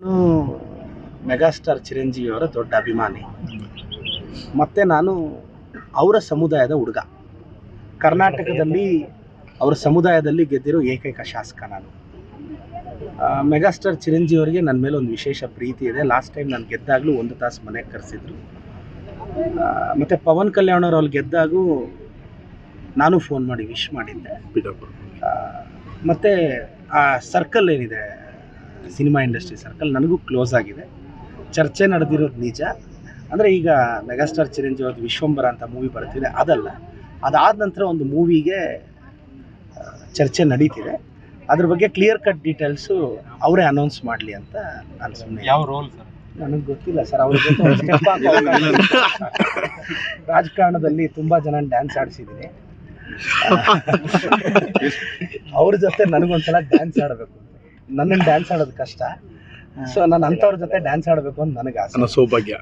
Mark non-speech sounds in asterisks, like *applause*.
ನಾನು ಮೆಗಾಸ್ಟಾರ್ ಚಿರಂಜೀವಿಯವರ ದೊಡ್ಡ ಅಭಿಮಾನಿ. ಮತ್ತು ನಾನು ಅವರ ಸಮುದಾಯದ ಹುಡುಗ. ಕರ್ನಾಟಕದಲ್ಲಿ ಅವರ ಸಮುದಾಯದಲ್ಲಿ ಗೆದ್ದಿರೋ ಏಕೈಕ ಶಾಸಕ ನಾನು. ಮೆಗಾಸ್ಟಾರ್ ಚಿರಂಜೀವರಿಗೆ ನನ್ನ ಮೇಲೆ ಒಂದು ವಿಶೇಷ ಪ್ರೀತಿ ಇದೆ. ಲಾಸ್ಟ್ ಟೈಮ್ ನಾನು ಗೆದ್ದಾಗಲೂ ಒಂದು ತಾಸು ಮನೆಗೆ ಕರೆಸಿದ್ರು. ಮತ್ತು ಪವನ್ ಕಲ್ಯಾಣ್ ಅವ್ರು ಅಲ್ಲಿ ಗೆದ್ದಾಗೂ ನಾನು ಫೋನ್ ಮಾಡಿ ವಿಶ್ ಮಾಡಿದ್ದೆ. ಮತ್ತೆ ಆ ಸರ್ಕಲ್ ಏನಿದೆ? ಸಿನಿಮಾ ಇಂಡಸ್ಟ್ರಿ ಸರ್ಕಲ್ ನನಗೂ ಕ್ಲೋಸ್ ಆಗಿದೆ. ಚರ್ಚೆ ನಡೆದಿರೋದು ನಿಜ. ಅಂದರೆ ಈಗ ಮೆಗಾಸ್ಟಾರ್ ಚಿರಂಜೀವಿ ಅವ್ರದ್ದು ವಿಶ್ವಂಬರ ಅಂತ ಮೂವಿ ಬರ್ತಿದೆ ಅದಲ್ಲ. ಅದಾದ ನಂತರ ಒಂದು ಮೂವಿಗೆ ಚರ್ಚೆ ನಡೀತಿದೆ. ಅದ್ರ ಬಗ್ಗೆ ಕ್ಲಿಯರ್ ಕಟ್ ಡೀಟೇಲ್ಸು ಅವರೇ ಅನೌನ್ಸ್ ಮಾಡಲಿ ಅಂತ ನಾನು ಸುಮ್ಮನೆ ಯಾವ ರೋಲ್ ಸರ್ ನನಗೆ ಗೊತ್ತಿಲ್ಲ ಸರ್ ಅವ್ರ ಜೊತೆ ರಾಜಕಾರಣದಲ್ಲಿ ತುಂಬ ಜನ ಡ್ಯಾನ್ಸ್ ಆಡಿಸಿದ್ದೀನಿ. *laughs* ಅವ್ರ ಜೊತೆ ನನಗೊಂದ್ಸಲ ಡ್ಯಾನ್ಸ್ ಆಡಬೇಕು. ನನ್ನನ್ನು ಡ್ಯಾನ್ಸ್ ಆಡೋದು ಕಷ್ಟ. ಸೊ ನಾನು ಅಂಥವ್ರ ಜೊತೆ ಡ್ಯಾನ್ಸ್ ಆಡಬೇಕು ಅಂತ ನನಗೆ ಆಸೆ. ಸೌಭಾಗ್ಯ.